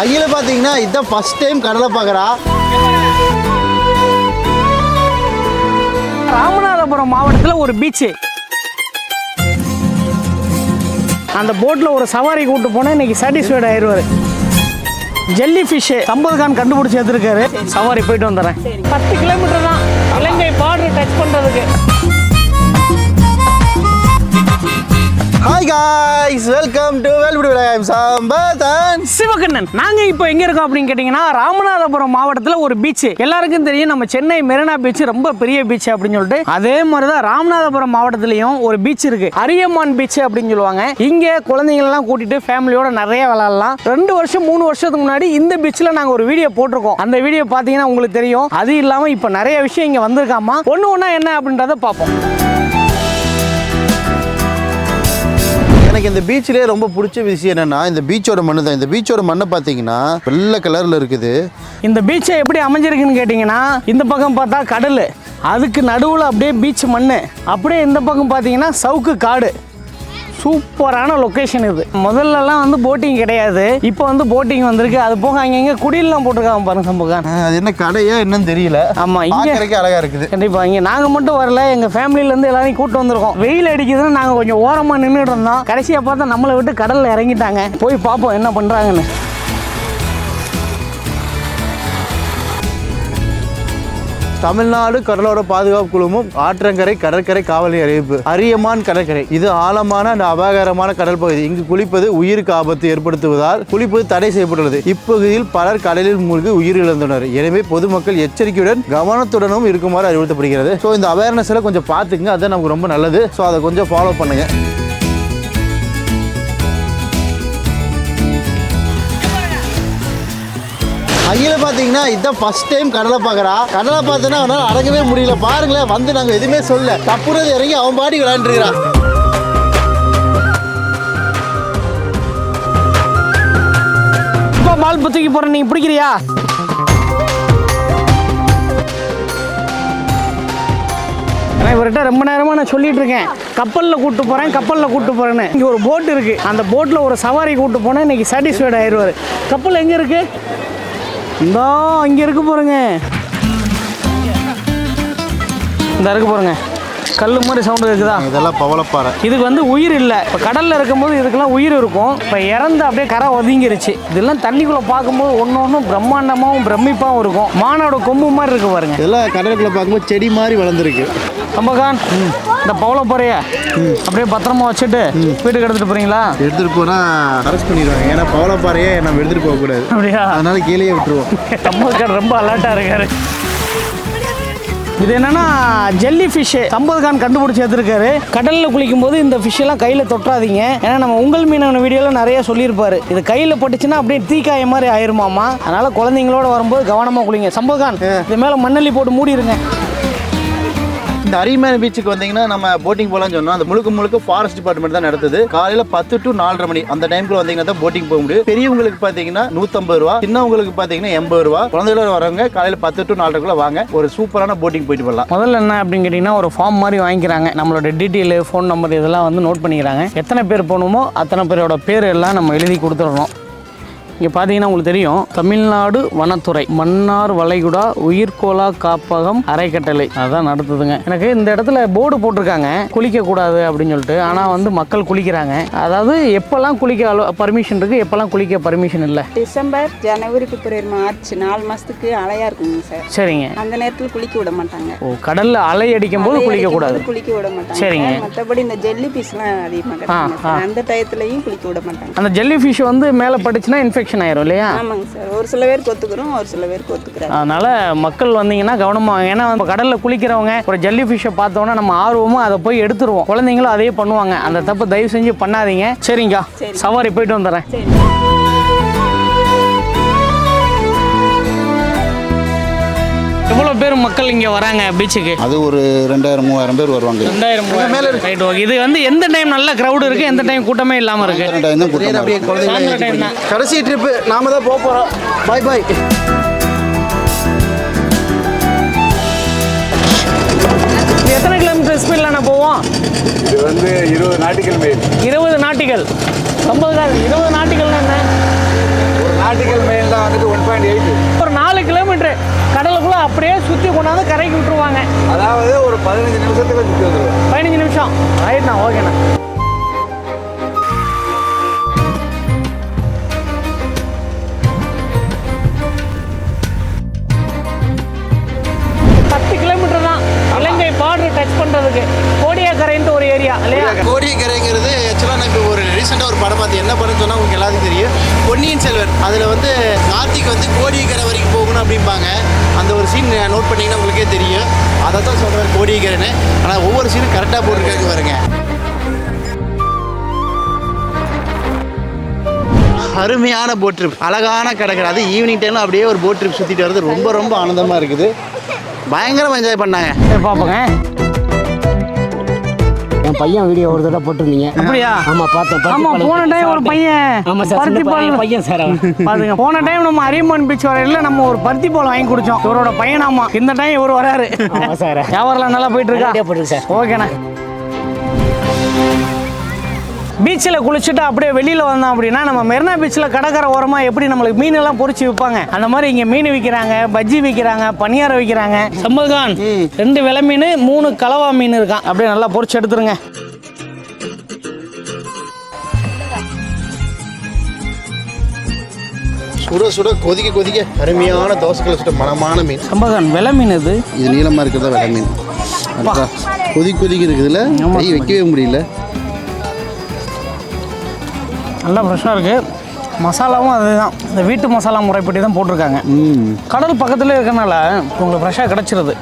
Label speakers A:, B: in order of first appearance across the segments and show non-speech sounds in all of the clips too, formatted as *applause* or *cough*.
A: அகில பார்த்தீங்கன்னா இதான் ஃபர்ஸ்ட் டைம் கடலை பார்க்குறா.
B: ராமநாதபுரம் மாவட்டத்தில் ஒரு பீச்சு அந்த போட்டில் ஒரு சவாரி கூட்டு போனால் இன்னைக்கு சாட்டிஸ்ஃபைட் ஆயிடுவார் ஜெல்லி ஃபிஷ்ஷு சம்பது கான் கண்டுபிடிச்சி எடுத்துருக்காரு. சவாரி போயிட்டு வந்துடுறேன். பத்து கிலோமீட்டர் தான். இலங்கை பார்டர் டச் பண்ணுறதுக்கு
A: ஹாய் காய்ஸ் வெல்கம் டு வெல்புடி விளையாம் சாம்பதன்
B: சிவகண்ணன். நாங்க இப்போ எங்க இருக்கோம் அப்படின்னு கேட்டீங்கன்னா ராமநாதபுரம் மாவட்டத்தில் ஒரு பீச் எல்லாருக்கும் தெரியும் நம்ம சென்னை மெரினா பீச் ரொம்ப பெரிய பீச் அப்படின்னு சொல்லிட்டு. அதே மாதிரி தான் ராமநாதபுரம் மாவட்டத்திலையும் ஒரு பீச் இருக்கு. அரியமான் பீச் அப்படின்னு சொல்லுவாங்க. இங்க குழந்தைங்கள்லாம் கூட்டிட்டு ஃபேமிலியோட நிறைய விளாட்லாம் ரெண்டு வருஷம் மூணு வருஷத்துக்கு முன்னாடி இந்த பீச்சில் நாங்கள் ஒரு வீடியோ போட்டிருக்கோம். அந்த வீடியோ பார்த்தீங்கன்னா உங்களுக்கு தெரியும். அது இல்லாமல் இப்போ நிறைய விஷயம் இங்கே வந்திருக்காமா? ஒன்று ஒன்றா என்ன அப்படின்றத பார்ப்போம்.
A: எனக்கு இந்த பீச்சிலே ரொம்ப பிடிச்ச விஷயம் என்னன்னா இந்த பீச்சோட மண்ணு தான். இந்த பீச்சோட மண்ணை பார்த்தீங்கன்னா வெள்ளை கலரில் இருக்குது.
B: இந்த பீச்சை எப்படி அமைஞ்சிருக்குன்னு கேட்டிங்கன்னா இந்த பக்கம் பார்த்தா கடல் அதுக்கு நடுவில் அப்படியே பீச் மண் அப்படியே இந்த பக்கம் பார்த்தீங்கன்னா சவுக்கு காடு. சூப்பரான லொக்கேஷன் இது. முதல்லலாம் வந்து போட்டிங் கிடையாது. இப்போ வந்து போட்டிங் வந்திருக்கு. அது போக அங்கங்கே குடியெல்லாம் போட்டிருக்காங்க பாருங்க சம்புகான்.
A: அது என்ன கடையா என்னன்னு தெரியல.
B: ஆமா இங்க
A: அழகா இருக்குது.
B: கண்டிப்பா இங்க நாங்க மட்டும் வரல. எங்க ஃபேமிலில இருந்து எல்லாரையும் கூட்டு வந்திருக்கோம். வெயில் அடிக்குதுன்னு நாங்க கொஞ்சம் ஓரமா நின்றுட்டு இருந்தோம். கடைசியா பார்த்தா நம்மளை விட்டு கடல்ல இறங்கிட்டாங்க. போய் பார்ப்போம் என்ன பண்றாங்கன்னு.
A: தமிழ்நாடு கடலோர பாதுகாப்பு குழுமம் ஆற்றங்கரை கடற்கரை காவல் அறிவிப்பு. அரியமான் கடற்கரை. இது ஆழமான அந்த அபாயகரமான கடல் பகுதி. இங்கு குளிப்பது உயிருக்கு ஆபத்து ஏற்படுத்துவதால் குளிப்பது தடை செய்யப்பட்டுள்ளது. இப்பகுதியில் பலர் கடலில் மூழ்கி உயிரிழந்தனர் எனவே பொதுமக்கள் எச்சரிக்கையுடன் கவனத்துடனும் இருக்குமாறு அறிவுறுத்தப்படுகிறது. ஸோ இந்த அவேர்னஸ்ல கொஞ்சம் பார்த்துங்க அதுதான் நமக்கு ரொம்ப நல்லது. ஸோ அதை கொஞ்சம் ஃபாலோ பண்ணுங்க. அகில பார்த்தீங்கன்னா இதான் ஃபர்ஸ்ட் டைம் கடலை பார்க்குறா. கடலை பார்த்தோன்னா அவனால் அடங்கவே முடியல. பாருங்களேன் வந்து நாங்கள் எதுவுமே சொல்ல தப்புறது இறங்கி அவன் பாடி விளையாண்டுருக்கிறான்.
B: இப்போ பால் தூக்கி போகிறேன் நீ பிடிக்கிறியா? நான் இவர்கிட்ட ரொம்ப நேரமா நான் சொல்லிட்டு இருக்கேன். கப்பலில் கூட்டு போறேன் கப்பலில் கூட்டு போறேன்னு. இங்க ஒரு போட் இருக்கு. அந்த போட்ல ஒரு சவாரி கூட்டு போனா இன்னைக்கு சாட்டிஸ்ஃபைட் ஆயிடுவாரு. கப்பல் எங்க இருக்கு? இந்த அங்கே இருக்க போகிறேங்க இந்த இருக்க போகிறேங்க கல்லு மாதிரி சவுண்டு இருக்குதா
A: இதெல்லாம் பவளப்பாறை.
B: இதுக்கு வந்து உயிர் இல்லை. இப்போ கடலில் இருக்கும்போது இதுக்கெல்லாம் உயிர் இருக்கும். இப்போ இறந்து அப்படியே கரை ஒதுங்கிருச்சு. இதெல்லாம் தண்ணிக்குள்ளே பார்க்கும்போது ஒன்று ஒன்றும் பிரம்மாண்டமாகவும் பிரமிப்பாகவும் இருக்கும். மானோட கொம்பு மாதிரி இருக்கு பாருங்க.
A: இதெல்லாம் கடலுக்குள்ள பார்க்கும்போது செடி மாதிரி வளர்ந்துருக்கு.
B: அம்பகான் இந்த பவளப்பாறைய அப்படியே பத்திரமா வச்சுட்டு வீட்டுக்கு எடுத்துட்டு போறீங்களா?
A: எடுத்துகிட்டு போனால் அரெஸ்ட் பண்ணிடுவாங்க. ஏன்னா பவளப்பாறையே நம்ம எடுத்துகிட்டு போகக்கூடாது.
B: அப்படியா?
A: அதனால கீழே விட்டுருவோம். *laughs*
B: சம்பதுகான் ரொம்ப அலர்ட்டா இருக்காரு. இது என்னன்னா ஜெல்லி ஃபிஷ் சம்பதுகான் கண்டுபிடிச்சி எடுத்திருக்காரு. கடல்ல குளிக்கும் போது இந்த fish எல்லாம் கையில தொட்டாதீங்க. ஏன்னா நம்ம உங்கள் மீனவன வீடியோல நிறைய சொல்லியிருப்பாரு. இது கையில பட்டுச்சுன்னா அப்படியே தீக்காய மாதிரி ஆயிருமாமா அதனால குழந்தைங்களோட வரும்போது கவனமா குளிங்க. சம்பதுகான் இது மேல மண்ணள்ளி போட்டு மூடிருங்க.
A: இந்த அரிமேன் பீச்சுக்கு வந்தீங்கன்னா நம்ம போட்டிங் போகலாம்னு சொன்னோம். அந்த முழுக்க முழுக்க ஃபாரஸ்ட் டிபார்ட்மெண்ட் தான் நடத்துது. காலையில பத்து டு நாலரை மணி அந்த டைம்ல வந்தீங்கன்னா தான் போட்டிங் போக முடியும். பெரியவங்களுக்கு பாத்தீங்கன்னா நூத்தம்பது ரூபா சின்னவங்களுக்கு பாத்தீங்கன்னா எண்பது ரூபா. குழந்தைகளோட வரவங்க காலையில பத்து டு நாலரைக்குள்ள வாங்க. ஒரு சூப்பரான போட்டிங் போயிட்டு வரலாம்
B: முதல்ல என்ன அப்படின்னு கேட்டிங்கன்னா ஒரு ஃபார்ம் மாதிரி வாங்கிக்கிறாங்க. நம்மளோட டீட்டெயில் ஃபோன் நம்பர் இதெல்லாம் வந்து நோட் பண்ணிக்கிறாங்க. எத்தனை பேர் போகணுமோ அத்தனை பேரோட பேர் எல்லாம் நம்ம எழுதி கொடுத்துடணும். இங்கே பார்த்தீங்கன்னா உங்களுக்கு தெரியும். தமிழ்நாடு வனத்துறை மன்னார் வளைகுடா உயிர்கோளா காப்பகம் அறக்கட்டளை அதான் நடத்துதுங்க. எனக்கு இந்த இடத்துல போர்டு போட்டிருக்காங்க. குளிக்கக்கூடாது அப்படின்னு சொல்லிட்டு. ஆனால் வந்து மக்கள் குளிக்கிறாங்க. அதாவது எப்போல்லாம் குளிக்க பர்மிஷன் இருக்குது எப்போல்லாம் குளிக்க பர்மிஷன் இல்லை?
C: டிசம்பர் ஜனவரி பிப்ரவரி மார்ச் நாலு மாசத்துக்கு அலையா இருக்குங்க சார்.
B: சரிங்க.
C: அந்த நேரத்தில் குளிக்க விட மாட்டாங்க.
B: ஓ கடலில் அலை அடிக்கும் போது குளிக்கக்கூடாது
C: அடிக்கும்போது குளிக்க விட மாட்டாங்க
B: சரிங்க.
C: மற்றபடி இந்த ஜெல்லி பீஸ்லாம் அதிகமாக அந்த டயத்துலையும் குளிக்க விட மாட்டாங்க.
B: அந்த ஜெல்லி ஃபிஷ் வந்து மேலே பட்டுச்சுன்னா இன்ஃபெக்ஷன் ஆயிரும் இல்லையா?
C: ஆமாங்க சார். ஒரு சில பேருக்கு ஒத்துக்கிறோம் ஒரு சில பேருக்கு ஒத்துக்கிறாங்க
B: அதனால மக்கள் வந்தீங்கன்னா கவனமா வாங்க. ஏன்னா நம்ம கடல்ல குளிக்கிறவங்க ஒரு ஜெல்லி ஃபிஷ்ஷை பார்த்தோன்னா நம்ம ஆர்வமும் அதை போய் எடுத்துருவோம். குழந்தைங்களும் அதே பண்ணுவாங்க. அந்த தப்பு தயவு செஞ்சு பண்ணாதீங்க. சரிங்கக்கா
C: சரி.
B: சவாரி போயிட்டு வந்துடுறேன். எவ்வளோ பேர் மக்கள் இங்கே வராங்க பீச்சுக்கு?
D: அது ஒரு ரெண்டாயிரம் மூவாயிரம் பேர் வருவாங்க.
B: ரெண்டாயிரம் ரைட் ஓகே இது வந்து எந்த டைம் நல்ல க்ரௌடு இருக்கு எந்த டைம் கூட்டமே இல்லாமல் இருக்கு?
D: ரெண்டாயிரம் தான் கூட்டம்
A: அப்படியே
B: டைம் தான்.
A: கடைசி ட்ரிப்பு நாம தான் போக போறோம். பாய் பாய்
B: எத்தனை கிலோமீட்டர் ஸ்பீடில் நான் போவோம்?
E: இது வந்து இருபது நாட்டுகள் மைல்.
B: இருபது நாட்டிகள். கால் இருபது நாட்டிகள்னா என்ன?
E: நாட்டிக்கல் மெயில் தான் வந்துட்டு ஒன் பாயிண்ட் எயிட்
B: அப்படியே சுற்றி கொண்டாந்து கரைக்கு விட்டுருவாங்க.
E: அதாவது ஒரு பதினஞ்சு நிமிஷத்துக்கு சுற்றி வந்துடுவோம்
B: பதினஞ்சு நிமிஷம். ரைட்ண்ணா ஓகேண்ணா
A: படம் என்ன படம்னு சொன்னால் உங்களுக்கு எல்லாத்துக்கும் தெரியும். பொன்னியின் செல்வன் அதில் வந்து கார்த்திக் வந்து கோடிக்கரை வரைக்கும் போகணும் அப்படிம்பாங்க. அந்த ஒரு சீன் நோட் பண்ணிங்கன்னா உங்களுக்கே தெரியும். அதை தான் சொல்கிறேன் கோடியக்கரைன்னு. ஆனால் ஒவ்வொரு சீனும் கரெக்டாக போட்டுருக்காங்க பாருங்க. அருமையான போட் ட்ரிப் அழகான கடற்கரை. அது ஈவினிங் டைமில் அப்படியே ஒரு போட் ட்ரிப் சுற்றிட்டு வர்றது ரொம்ப ரொம்ப ஆனந்தமாக இருக்குது. பயங்கரமாக என்ஜாய் பண்ணாங்க.
B: பார்ப்போங்க.
F: என் பையன் வீடியோ ஒரு தடவை போட்டிருந்தீங்க.
B: அப்படியா?
F: ஆமா பார்த்தேன் பருத்தி
B: ஆமா போன டைம் ஒரு பையன்
F: ஆமா சார்
B: பருத்தி பால்
F: பையன் சார்
B: பாருங்க போன டைம் நம்ம அரியம்மன் பீச் வரையில நம்ம ஒரு பருத்தி பால் வாங்கி குடிச்சோம். இவரோட பையனாமா இந்த டைம் இவர் வராரு.
F: ஆமா சார்.
B: வியாபாரம் நல்லா போயிட்டு இருக்கா?
F: போயிட்டு சார்.
B: ஓகேண்ணா. பீச்சில் குளிச்சுட்டு அப்படியே வெளியில் வந்தோம் அப்படின்னா நம்ம மெரினா பீச்சில் கடற்கரை ஓரமாக எப்படி நம்மளுக்கு மீன் எல்லாம் பொரிச்சு விற்பாங்க? அந்த மாதிரி இங்கே மீன் விற்கிறாங்க பஜ்ஜி விற்கிறாங்க பனியாரம் விற்கிறாங்க. சம்பதுகான் ரெண்டு விலை மீன் மூணு கலவா மீன் இருக்கான். அப்படியே நல்லா பொரிச்சு எடுத்துருங்க.
A: சுட சுட கொதிக்க கொதிக்க அருமையான தோசைகளை சுட மனமான மீன்.
B: சம்பதுகான் விலை மீன் இது?
A: இது நீளமாக இருக்கிறதா வெலை மீன்? கொதி கொதிக்க இருக்குதுல கை வைக்கவே முடியல.
B: நல்லா ஃப்ரெஷ்ஷாக இருக்குது மசாலாவும் அதுதான். இந்த வீட்டு மசாலா முறைப்படி தான் போட்டிருக்காங்க கடல் பக்கத்துல இருக்கறனால உங்களுக்கு ஃப்ரெஷ்ஷாக கிடச்சிருது.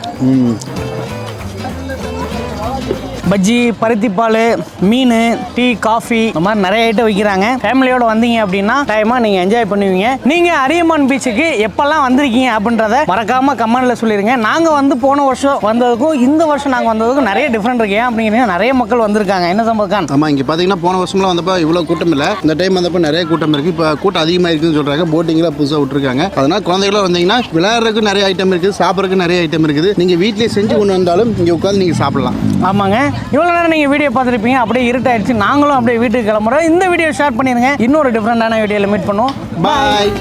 B: பஜ்ஜி பருத்திப்பால் மீன் டீ காஃபி இந்த மாதிரி நிறைய ஐட்டம் விற்கிறாங்க ஃபேமிலியோட வந்தீங்க அப்படின்னா டைமாக நீங்கள் என்ஜாய் பண்ணுவீங்க. நீங்கள் அரியமான் பீச்சுக்கு எப்போல்லாம் வந்திருக்கீங்க அப்படின்றத மறக்காமல் கமெண்ட்டில் சொல்லிடுங்க. நாங்கள் வந்து போன வருஷம் வந்ததுக்கும் இந்த வருஷம் நாங்கள் வந்ததுக்கும் நிறைய டிஃப்ரெண்ட் இருக்கு. ஏன் அப்படிங்கிறீங்க நிறைய மக்கள் வந்திருக்காங்க. என்ன சம்பதுக்கான்
A: ஆமாம் இங்கே பார்த்தீங்கன்னா போன வருஷம்லாம் வந்தப்போ இவ்வளோ கூட்டம் இல்லை. இந்த டைம் வந்தப்போ நிறைய கூட்டம் இருக்குது இப்போ கூட்டம் அதிகமாக இருக்குதுன்னு சொல்கிறாங்க போட்டிங்லாம் புதுசாக விட்டுருக்காங்க. அதனால் குழந்தைகளும் வந்தீங்கன்னா விளையாடுறதுக்கு நிறைய ஐட்டம் இருக்குது சாப்பிட்றதுக்கு நிறைய ஐட்டம் இருக்குது. நீங்கள் வீட்டிலேயே செஞ்சு கொண்டு வந்தாலும் இங்கே உட்காந்து நீங்கள் சாப்பிடலாம்.
B: ஆமாங்க. இவ்வளோ நேரம் நீங்கள் வீடியோ பார்த்துருப்பீங்க அப்படியே இருட்டாயிடுச்சு. நாங்களும் அப்படியே வீட்டுக்கு கிளம்புறோம். இந்த வீடியோ ஷேர் பண்ணிடுங்க இன்னொரு டிஃப்ரெண்டான வீடியோவில் மீட் பண்ணுவோம்.
A: பாய்